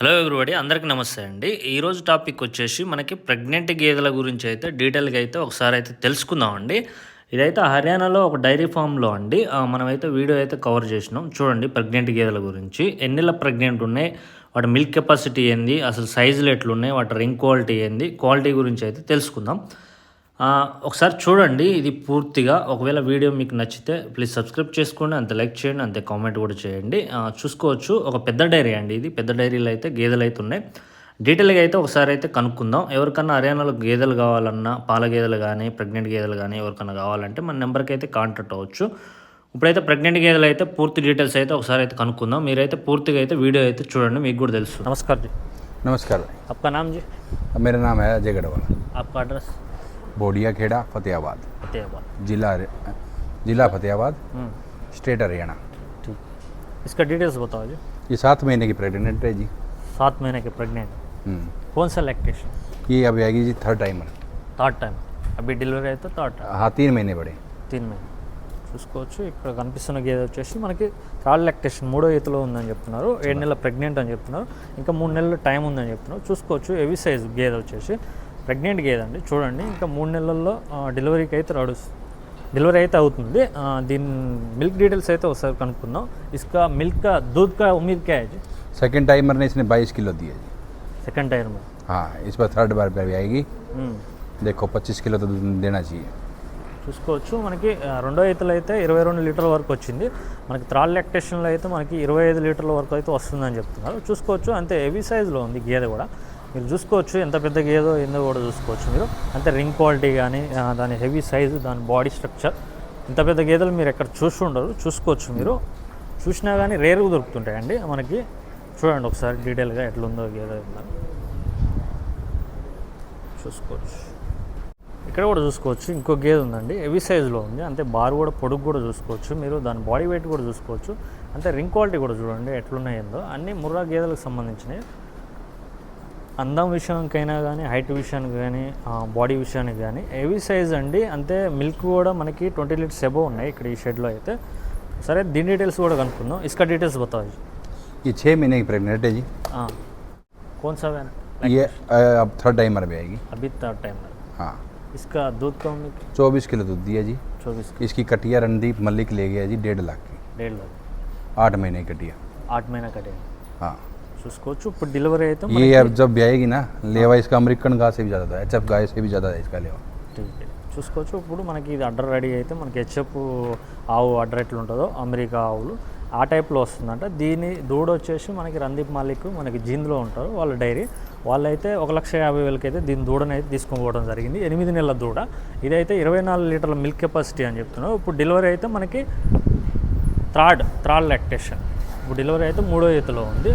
Hello everybody అందరికీ నమస్తే అండి. ఈరోజు టాపిక్ వచ్చేసి మనకి ప్రెగ్నెంట్ గేదెల గురించి అయితే డీటెయిల్గా అయితే ఒకసారి అయితే తెలుసుకుందామండి ఇదైతే హర్యానాలో ఒక డైరీ ఫామ్లో అండి. మనమైతే వీడియో అయితే కవర్ చేసినాం. చూడండి ప్రెగ్నెంట్ గేదెల గురించి. ఎన్నిల ప్రెగ్నెంట్ ఉన్నాయి? వాటి మిల్క్ కెపాసిటీ ఏంది? అసలు సైజులు ఎట్లున్నాయి? వాటి రింగ్ క్వాలిటీ ఏంది? క్వాలిటీ గురించి అయితే తెలుసుకుందాం. ఒకసారి చూడండి ఇది పూర్తిగా ఒకవేళ వీడియో మీకు నచ్చితే ప్లీజ్ సబ్స్క్రైబ్ చేసుకోండి అంతే లైక్ చేయండి అంతే కామెంట్ కూడా చేయండి ఆ, చూసుకోవచ్చు ఒక పెద్ద డైరీ అండి ఇది పెద్ద డైరీలో అయితే గేదెలు అయితే ఉన్నాయి డీటెయిల్గా అయితే ఒకసారి అయితే కనుక్కుందాం ఎవరికన్నా హర్యానాలో గేదెలు కావాలన్నా పాల గేదెలు కానీ ప్రెగ్నెంట్ గేదెలు కానీ ఎవరికన్నా కావాలంటే మన నెంబర్కి అయితే కాంటాక్ట్ అవ్వచ్చు ఇప్పుడైతే ప్రెగ్నెంట్ గేదెలు అయితే పూర్తి డీటెయిల్స్ అయితే ఒకసారి అయితే కనుక్కుందాం మీరైతే పూర్తిగా అయితే వీడియో అయితే చూడండి మీకు కూడా తెలుసు నమస్కారం జీ नमस्कार भाई आपका नाम जी मेरा नाम है अजय गढ़वाल आपका एड्रेस बोडिया खेड़ा फतेहाबाद फतेहाबाद जिला जिला फतेहाबाद हम्म, स्टेट हरियाणा ठीक इसका डिटेल्स बताओ जी ये सात महीने की प्रेग्नेंट है जी सात महीने के प्रेग्नेंट हम्म। कौन सा लैक्टेशन ये अभी आएगी जी थर्ड टाइमर థర్డ్ టైం అవి డెలివరీ అయితే థర్డ్ టైం हाँ तीन महीने बड़े తీన్ మహిళ చూసుకోవచ్చు ఇక్కడ కనిపిస్తున్న గేదె వచ్చేసి మనకి థర్డ్ లాక్టేషన్ మూడో ఈతలో ఉందని చెప్తున్నారు ఏడు నెలల ప్రెగ్నెంట్ అని చెప్తున్నారు ఇంకా మూడు నెలల టైం ఉందని చెప్తున్నారు చూసుకోవచ్చు హెవీ సైజ్ గేదె వచ్చేసి ప్రెగ్నెంట్ గేదె అండి చూడండి ఇంకా మూడు నెలల్లో ఆ, డెలివరీకి అయితే నడుస్తుంది డెలివరీ అయితే అవుతుంది ఆ, దీని మిల్క్ డీటెయిల్స్ అయితే ఒకసారి కనుక్కుందాం ఇసుక మిల్క్ కా दूध का उम्मीद क्या है जी सेकेंड टाइमर ने इसने बाईस किलो दिए जी सेकंड टाइम में हाँ इस बार थर्ड बार पे भी आएगी हम्म। देखो पच्चीस किलो तो दूध देना चाहिए చూసుకోవచ్చు మనకి ఆ, రెండో ఈతలు అయితే ఇరవై రెండు లీటర్ల వరకు వచ్చింది మనకి త్రాల్ లాక్టేషన్లో అయితే మనకి ఇరవై ఐదు లీటర్ల వరకు అయితే వస్తుందని చెప్తున్నారు చూసుకోవచ్చు అంతే హెవీ సైజులో ఉంది గేదె కూడా మీరు చూసుకోవచ్చు ఎంత పెద్ద గేదో ఏందో కూడా చూసుకోవచ్చు మీరు. అంటే రింగ్ క్వాలిటీ కానీ దాని హెవీ సైజు దాని బాడీ స్ట్రక్చర్ ఇంత పెద్ద గేదెలు మీరు ఎక్కడ చూసి ఉండరు చూసుకోవచ్చు మీరు. చూసినా కానీ రేరుగా దొరుకుతుంటాయండి మనకి. చూడండి ఒకసారి డీటెయిల్గా ఎట్లుందో గేదె ఉందని చూసుకోవచ్చు. ఇక్కడ కూడా చూసుకోవచ్చు ఇంకో గేదె ఉందండి హెవీ సైజులో ఉంది. అంతే బార్ కూడా పొడుగు కూడా చూసుకోవచ్చు మీరు. దాని బాడీ వెయిట్ కూడా చూసుకోవచ్చు. అంతే రింగ్ క్వాలిటీ కూడా చూడండి ఎట్లున్నాయిందో అన్నీ ముర్రా గేదెలకు సంబంధించినవి. అందం విషయానికైనా కానీ హైట్ విషయానికి కానీ బాడీ విషయానికి కానీ హెవీ సైజ్ అండి అంతే మిల్క్ కూడా మనకి ట్వంటీ లీటర్స్ ఎబో ఉన్నాయి ఇక్కడ ఈ షెడ్లో అయితే సరే దీని డీటెయిల్స్ కూడా కనుక్కుందాం ఇసుక డీటెయిల్స్ बताओ ये छः महीने की प्रेग्नेंट है जी हाँ कौन सा वैन ये अ, अब थर्ड टाइमर भी आएगी अभी थर्ड टाइम हाँ इसका दूध का उम्मीद चौबीस किलो दूध दिया जी चौबीस इसकी कटिया रणदीप मल्लिक ले गया जी डेढ़ लाख की डेढ़ लाख आठ महीने की कटिया आठ महीना कटेगा हाँ చూసుకోవచ్చు ఇప్పుడు డెలివరీ అయితే ये अब जब भी आएगी ना लेवा इसका अमेरिकन गाय से भी ज़्यादा था एच गाय से भी ज़्यादा है इसका लेवा మనకి చూసుకోవచ్చు ఇప్పుడు మనకి ఇది అడ్డర్ రెడీ అయితే మనకి హెచ్ఎఫ్ ఆవు అడ్డర్ ఎట్లా ఉంటుందో అమెరికా ఆవులు ఆ టైప్లో వస్తుందంట దీని దూడ వచ్చేసి మనకి రందీప్ మాలిక్ మనకి జీంద్లో ఉంటారు వాళ్ళ డైరీ వాళ్ళైతే ఒక లక్ష యాభై వేలకి అయితే దీని దూడని అయితే తీసుకోపోవడం జరిగింది ఎనిమిది నెలల దూడ ఇదైతే ఇరవై నాలుగు లీటర్ల మిల్క్ కెపాసిటీ అని చెప్తున్నారు ఇప్పుడు డెలివరీ అయితే మనకి థర్డ్ థర్డ్ లాక్టేషన్ ఇప్పుడు డెలివరీ అయితే మూడో ఎత్తులో ఉంది.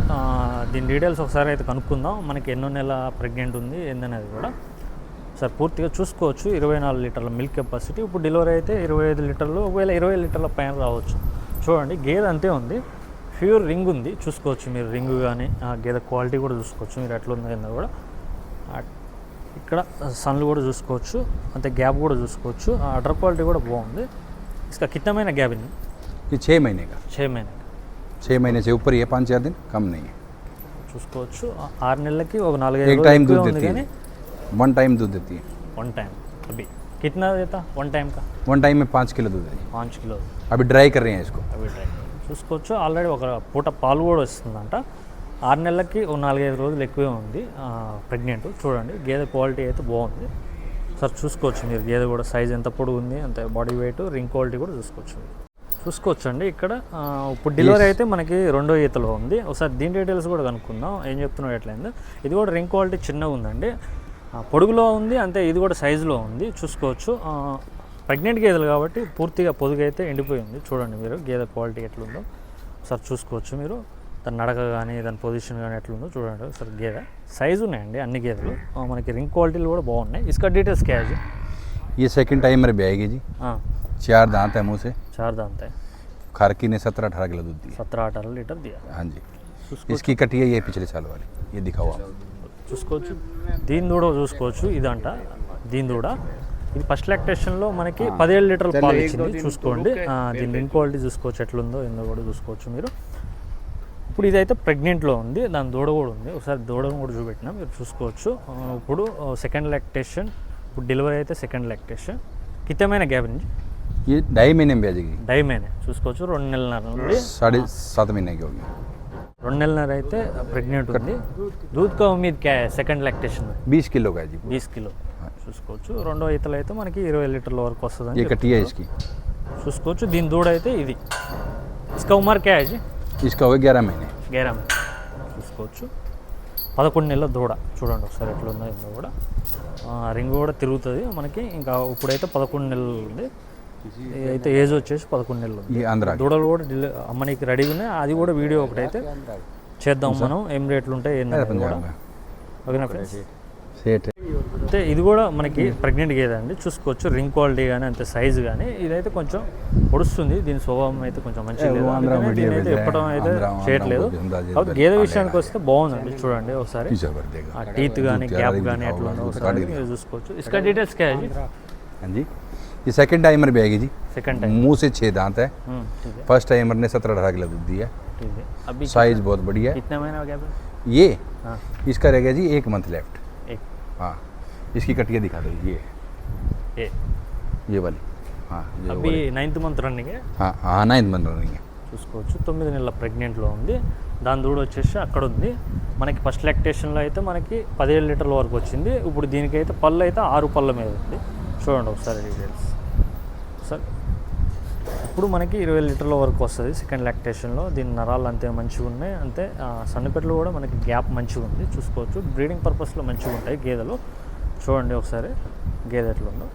దీని డీటెయిల్స్ ఒకసారి అయితే కనుక్కుందాం. మనకి ఎన్నో నెల ప్రెగ్నెంట్ ఉంది. ఏందనేది కూడా సార్ పూర్తిగా చూసుకోవచ్చు. ఇరవై నాలుగు లీటర్ల మిల్క్ కెపాసిటీ. ఇప్పుడు డెలివరీ అయితే ఇరవై ఐదు లీటర్లు ఒకవేళ ఇరవై లీటర్ల పైన రావచ్చు. చూడండి గేదె అంతే ఉంది. ప్యూర్ రింగ్ ఉంది. చూసుకోవచ్చు మీరు రింగ్ కానీ గేదె క్వాలిటీ కూడా చూసుకోవచ్చు. మీరు ఎట్లా ఉందో ఏందో కూడా. ఇక్కడ సన్లు కూడా చూసుకోవచ్చు. అంతే గ్యాప్ కూడా చూసుకోవచ్చు. అడర్ క్వాలిటీ కూడా బాగుంది. ఇసుక కిట్టమైన గ్యాప్ ఇది. చేయమైన చేయమైన छः महीने से ऊपर ये पाँच चार दिन कम नहीं है చూసుకోవచ్చు ఆ ఆరు నెలలకి ఒక నాలుగైదు एक రోజులు टाइम ఎక్కువే दूध ఉంది देती కానీ है वन टाइम दूध देती है वन टाइम अभी कितना देता वन टाइम का वन टाइम में पाँच किलो दूध है पाँच किलो अभी ड्राई कर रहे हैं इसको అవి ట్రై చూసుకోవచ్చు ఆల్రెడీ ఒక పూట పాలు కూడా వస్తుందంట ఆరు నెలలకి ఒక నాలుగైదు రోజులు ఎక్కువే ఉంది ప్రెగ్నెంట్ చూడండి గేదె క్వాలిటీ అయితే బాగుంది సార్ చూసుకోవచ్చు మీరు గేదె కూడా సైజ్ ఎంత పొడుగు ఉంది అంత బాడీ వెయిట్ రింగ్ క్వాలిటీ కూడా చూసుకోవచ్చు చూసుకోవచ్చండి ఇక్కడ. ఇప్పుడు డెలివరీ అయితే మనకి రెండో ఈతలో ఉంది. ఒకసారి దీని డీటెయిల్స్ కూడా కనుక్కుందాం. ఏం చెప్తున్నాడు ఎట్లయిందో ఇది కూడా రింగ్ క్వాలిటీ చిన్నగా ఉందండి. పొడుగులో ఉంది అంతే ఇది కూడా సైజులో ఉంది. చూసుకోవచ్చు. ప్రెగ్నెంట్ గేదెలు కాబట్టి పూర్తిగా పొదుగైతే ఎండిపోయింది చూడండి మీరు గేదె క్వాలిటీ ఎట్లుందో. ఒకసారి చూసుకోవచ్చు మీరు. దాని నడక కానీ దాని పొజిషన్ కానీ ఎట్లుందో చూడండి. ఒకసారి గేదె. సైజు ఉన్నాయండి అన్ని గేదెలు. మనకి రింగ్ క్వాలిటీలు కూడా బాగున్నాయి. ఇసుక డీటెయిల్స్ క్యాజ్ ఈ సెకండ్ టైం మరి బ్యాగేజీ चार दांत है मुंह से। चार दांत है। खारकी ने सत्रह अठारह किलो दूध दिया। सत्रह अठारह लीटर दिया। हाँ जी। इसकी కటియ ये पिछले साल वाली। ये दिखा हुआ చూసుకోవచ్చు దీని దూడ చూసుకోవచ్చు ఇదంట దీని దూడ ఇది ఫస్ట్ లాక్టేషన్లో మనకి పదిహేడు లీటర్లు పాలు ఇచ్చింది. చూసుకోండి. దీని లింక్ క్వాలిటీ చూసుకోవచ్చు ఎట్లుందో ఏందో కూడా చూసుకోవచ్చు మీరు. ఇప్పుడు ఇదైతే ప్రెగ్నెంట్లో ఉంది. దాని దూడ కూడా ఉంది. ఒకసారి దూడను కూడా చూపెట్టినా మీరు చూసుకోవచ్చు. ఇప్పుడు సెకండ్ లాక్టేషన్ ఇప్పుడు డెలివరీ అయితే సెకండ్ లాక్టేషన్ కితమైన గ్యాప్ నుంచి ये ढाई महीने में भेजेगी డైమేనే చూసుకోవచ్చు రెండు నెలన్నర నుండి साढ़े सात महीने की होगी రెండు నెలన్నర అయితే ప్రెగ్నెంట్ ఉంది దూద్ కా ఉమీద్ క్యా సెకండ్ లాక్టేషన్ बीस किलो का है जी బీస్ కిలో చూసుకోవచ్చు రెండో ఈతలు అయితే మనకి ఇరవై లీటర్ల వరకు వస్తుందని ये कटिया है इसकी చూసుకోవచ్చు దీని దూడ అయితే ఇది ఇసుక ఉమర్ క్యా है जी इसका होगा ग्यारह महीने గేరా చూసుకోవచ్చు పదకొండు నెలల దూడ చూడండి ఒకసారి ఎట్లా ఉందో ఏందో కూడా ఆ, రింగ్ కూడా తిరుగుతుంది మనకి ఇంకా ఇప్పుడైతే పదకొండు నెలలు ఉంది అయితే ఏజ్ వచ్చేసి పదకొండు నెలలు దూడలు కూడా డిలే అమ్మనికి రెడీ ఉన్నాయి. అది కూడా వీడియో ఒకటి అయితే చేద్దాం మనం. ఏం రేట్లు ఉంటాయి కూడా. అయితే ఇది కూడా మనకి ప్రెగ్నెంట్ గేదె అండి. చూసుకోవచ్చు. రింగ్ క్వాలిటీ కానీ అంత సైజ్ కానీ ఇదైతే కొంచెం పొడుస్తుంది. దీని స్వభావం అయితే కొంచెం మంచిది చెప్పడం అయితే చేయట్లేదు. కాబట్టి గేదె విషయానికి వస్తే బాగుందండి. చూడండి ఒకసారి. టీత్ కానీ గ్యాప్ కానీ అట్లా ఒకసారి చూసుకోవచ్చు. ఇసుక డీటెయిల్స్ క్యాజ్ ये सेकंड टाइमर भी आएगी जी సెకండ్ టైం मुंह से छः दांत है Hmm, ठीक है फर्स्ट टाइमर ने सत्रह अठारह किलो दूध दिया ठीक है अभी साइज बहुत बढ़िया है कितना महीना हो गया अभी? ये हाँ इसका रहेगा जी एक मंथ लेफ्ट एक हाँ इसकी कटिया दिखा दो ये ये ये वाली हाँ ये अभी वाली నైన్త్ మంత్ రన్నింగ్ हाँ हाँ नाइन्थ मंथ रनिंग है చూసుకోవచ్చు తొమ్మిది నెలల ప్రెగ్నెంట్లో ఉంది దాని దూడ వచ్చేసి అక్కడ ఉంది మనకి ఫస్ట్ లాక్టేషన్లో అయితే మనకి పదిహేడు లీటర్ల వరకు వచ్చింది ఇప్పుడు దీనికైతే పళ్ళు అయితే ఆరు పళ్ళ మీద ఉంది చూడండి ఒకసారి డీటెయిల్స్ సార్ ఇప్పుడు మనకి ఇరవై లీటర్ల వరకు వస్తుంది సెకండ్ లాక్టేషన్లో దీని నరాలు అంతే మంచిగా ఉన్నాయి. అంతే సన్నపెట్టలు కూడా మనకి గ్యాప్ మంచిగా ఉంది. చూసుకోవచ్చు. బ్రీడింగ్ పర్పస్లో మంచిగా ఉంటాయి గేదెలు. చూడండి ఒకసారి గేదె ఎట్లుందో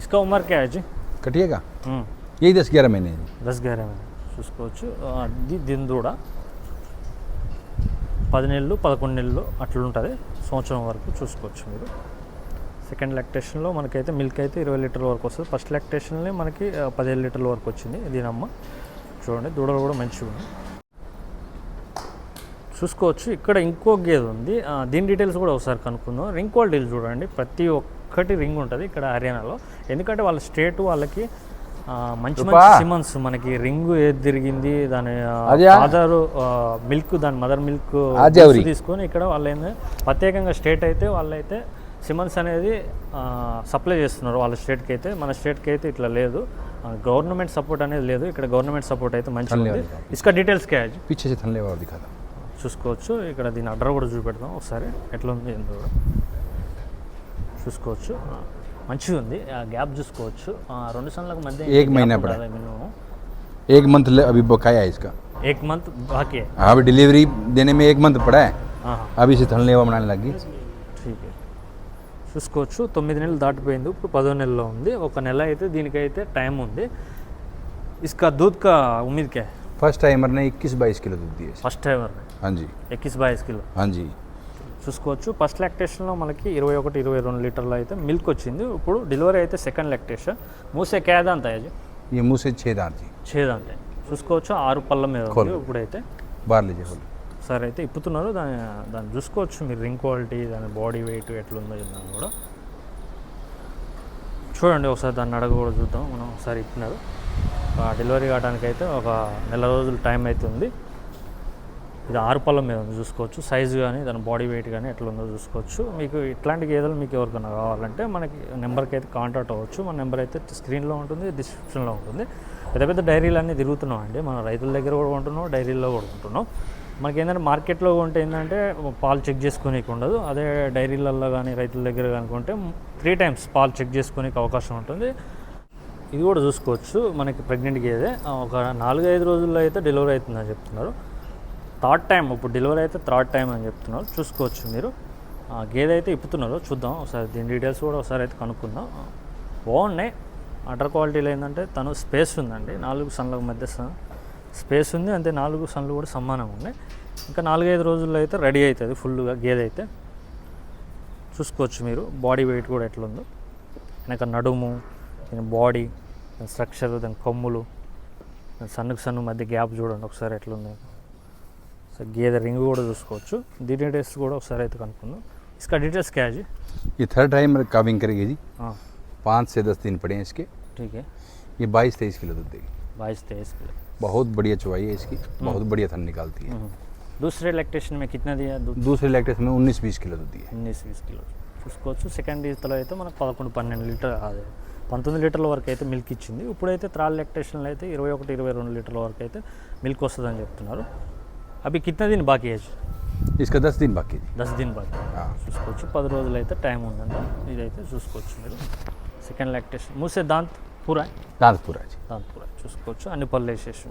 ఇసుక ఉమర్ క్యాజీ జీ. ఏ దశ గేరమైన దశ గేరమైన చూసుకోవచ్చు. అది దీని కూడా. పది నెలలు పదకొండు నెలలు అట్లుంటుంది. సంవత్సరం వరకు చూసుకోవచ్చు మీరు. సెకండ్ లాక్టేషన్లో మనకైతే మిల్క్ అయితే ఇరవై లీటర్ల వరకు వస్తుంది. ఫస్ట్ లాక్టేషన్లో మనకి పదిహేను లీటర్ల వరకు వచ్చింది. దీని అమ్మ చూడండి దూడలు కూడా మంచిగా ఉన్నాయి. చూసుకోవచ్చు. ఇక్కడ ఇంకో గేదె ఉంది. దీని డీటెయిల్స్ కూడా ఒకసారి కనుక్కుందాం. రింగ్ క్వాలిటీలు చూడండి. ప్రతి ఒక్కటి రింగ్ ఉంటుంది ఇక్కడ హర్యానాలో ఎందుకంటే వాళ్ళ స్టేట్ వాళ్ళకి మంచి మంచి. సిమన్స్ మనకి రింగ్ ఏది తిరిగింది దాని? ఫాదర్ మిల్క్ దాని మదర్ మిల్క్? తీసుకొని ఇక్కడ వాళ్ళు ప్రత్యేకంగా స్టేట్ అయితే వాళ్ళైతే సిమన్స్ అనేది సప్లై చేస్తున్నారు వాళ్ళ స్టేట్కి అయితే మన స్టేట్కి అయితే ఇట్లా లేదు గవర్నమెంట్ సపోర్ట్ అనేది లేదు ఇక్కడ గవర్నమెంట్ సపోర్ట్ అయితే మంచిగా ఉంది ధన్యవాదాలు. ఇసుక డీటెయిల్స్ క్యాచ్ पीछे से थनले और दिखा दो చూసుకోవచ్చు ఇక్కడ దీని అడ్డర్ కూడా చూపెడదాం ఒకసారి ఎట్లా ఉంది ఏందో కూడా చూసుకోవచ్చు ఆ, మంచిగా ఉంది ఆ గ్యాప్ చూసుకోవచ్చు ఆ, రెండు సన్లకు మధ్య एक महीना पड़ा। మినిమం एक मंथ ले- अभी बकाया है इसका ఏక్ మంత్ బాకీ है हाँ, अभी डिलीवरी देने में एक मंथ पड़ा है ఆహా, अभी से थनले बनाने लगी ठीक है చూసుకోవచ్చు తొమ్మిది నెలలు దాటిపోయింది ఇప్పుడు పదో నెలలో ఉంది ఒక నెల అయితే దీనికైతే టైం ఉంది ఇసుక దూద్ కా ఉమ్మీద్ కే फर्स्ट टाइमर ने इक्कीस बाईस किलो दूध दिए ఫస్ట్ టైమర్ हाँ जी ఎక్కిస్ బాయిస్ కిలో हाँ जी చూసుకోవచ్చు ఫస్ట్ లాక్టేషన్లో మనకి ఇరవై ఒకటి ఇరవై రెండు లీటర్లు అయితే మిల్క్ వచ్చింది ఇప్పుడు డెలివరీ అయితే సెకండ్ లాక్టేషన్ మూసే క్యాదా అంత అది ये मुँह से छः दांत जी చేదంతే చూసుకోవచ్చు ఆరు పళ్ళ మీద ఉంది కోలు. ఇప్పుడైతే बाहर लीजिए खोलो సరే అయితే ఇప్పుతున్నారు. దాని దాన్ని చూసుకోవచ్చు మీరు. రింగ్ క్వాలిటీ దాని బాడీ వెయిట్ ఎట్లుందో దాన్ని కూడా. చూడండి ఒకసారి దాన్ని అడగ కూడా చూద్దాం. మనం ఒకసారి ఇప్పినారు. డెలివరీ కావడానికి అయితే ఒక నెల రోజులు టైం అయితే ఉంది ఇది ఆరు పళ్ళ మీద ఉంది చూసుకోవచ్చు. సైజు కానీ దాని బాడీ వెయిట్ కానీ ఎట్లా ఉందో చూసుకోవచ్చు. మీకు ఇట్లాంటి గేదెలు మీకు ఎవరికైనా కావాలంటే మనకి నెంబర్కి అయితే కాంటాక్ట్ అవ్వచ్చు. మన నెంబర్ అయితే స్క్రీన్లో ఉంటుంది డిస్క్రిప్షన్లో ఉంటుంది. పెద్ద పెద్ద డైరీలు అన్నీ తిరుగుతున్నాం అండి. మన రైతుల దగ్గర కూడా కొంటున్నాం డైరీల్లో కూడా ఉంటున్నాం మనకి ఏంటంటే మార్కెట్లో ఉంటే ఏంటంటే పాలు చెక్ చేసుకోనీకి ఉండదు. అదే డైరీలలో కానీ రైతుల దగ్గర కనుకుంటే త్రీ టైమ్స్ పాలు చెక్ చేసుకోనీకి అవకాశం ఉంటుంది. ఇది కూడా చూసుకోవచ్చు. మనకి ప్రెగ్నెంట్ గేదే ఒక నాలుగు ఐదు రోజుల్లో అయితే డెలివరీ అవుతుందని చెప్తున్నారు. థర్డ్ టైం ఇప్పుడు డెలివరీ అయితే థర్డ్ టైం అని చెప్తున్నారు. చూసుకోవచ్చు మీరు. ఆ, గేదె అయితే ఇప్పుతున్నారు. చూద్దాం. ఒకసారి దీని డీటెయిల్స్ కూడా ఒకసారి అయితే కనుక్కుందాం. బాగున్నాయి. అటర్ క్వాలిటీలో ఏంటంటే తను స్పేస్ ఉందండి. నాలుగు సన్లకు మధ్య స- స్పేస్ ఉంది అంతే నాలుగు సన్లు కూడా సమానంగా ఉన్నాయి ఇంకా నాలుగైదు రోజుల్లో అయితే రెడీ అవుతుంది ఫుల్గా గేదె అయితే చూసుకోవచ్చు మీరు బాడీ వెయిట్ కూడా ఎట్లుందో వెనక నడుము దాని బాడీ దాని స్ట్రక్చర్ దాని కొమ్ములు దాని సన్నుకు సన్ను మధ్య గ్యాప్ చూడండి ఒకసారి ఎట్లుంది సో గేదె రింగ్ కూడా చూసుకోవచ్చు దీని డీటెయిల్స్ కూడా ఒకసారి అయితే కనుక్కుందాం ఇసుక డీటెయిల్స్ క్యాజ్ ये थर्ड टाइमर काविंग करेगी जी पाँच से दस दिन पड़े हैं इसके ठीक है ये बाईस तेईस किलो दूध देगी बाईस तेईस किलो बहुत बढ़िया चुवाई है इसकी बहुत बढ़िया थन निकालती है दूसरे लैक्टेशन में कितना दिया दूसरे लैक्टेशन में उन्नीस बीस किलो दूध दिया उन्नीस बीस किलो చూసుకోవచ్చు సెకండ్ ఈతలో అయితే మనకు పదకొండు పన్నెండు లీటర్ అదే పంతొమ్మిది లీటర్ల వరకు అయితే మిల్క్ ఇచ్చింది ఇప్పుడైతే త్రాల్ లెక్టేషన్లో అయితే ఇరవై ఒకటి ఇరవై రెండు లీటర్ల వరకు అయితే మిల్క్ వస్తుందని చెప్తున్నారు అవి కిतना दिन బాకీ है इसका दस दिन बाकी दस दिन बाकी చూసుకోవచ్చు పది రోజులైతే టైం ఉందండి ఇదైతే చూసుకోవచ్చు మీరు సెకండ్ లాక్టేషన్ మూసే దాంత్ పూరా కాదు పూరా చూసుకోవచ్చు. అన్ని పళ్ళు వేసేసి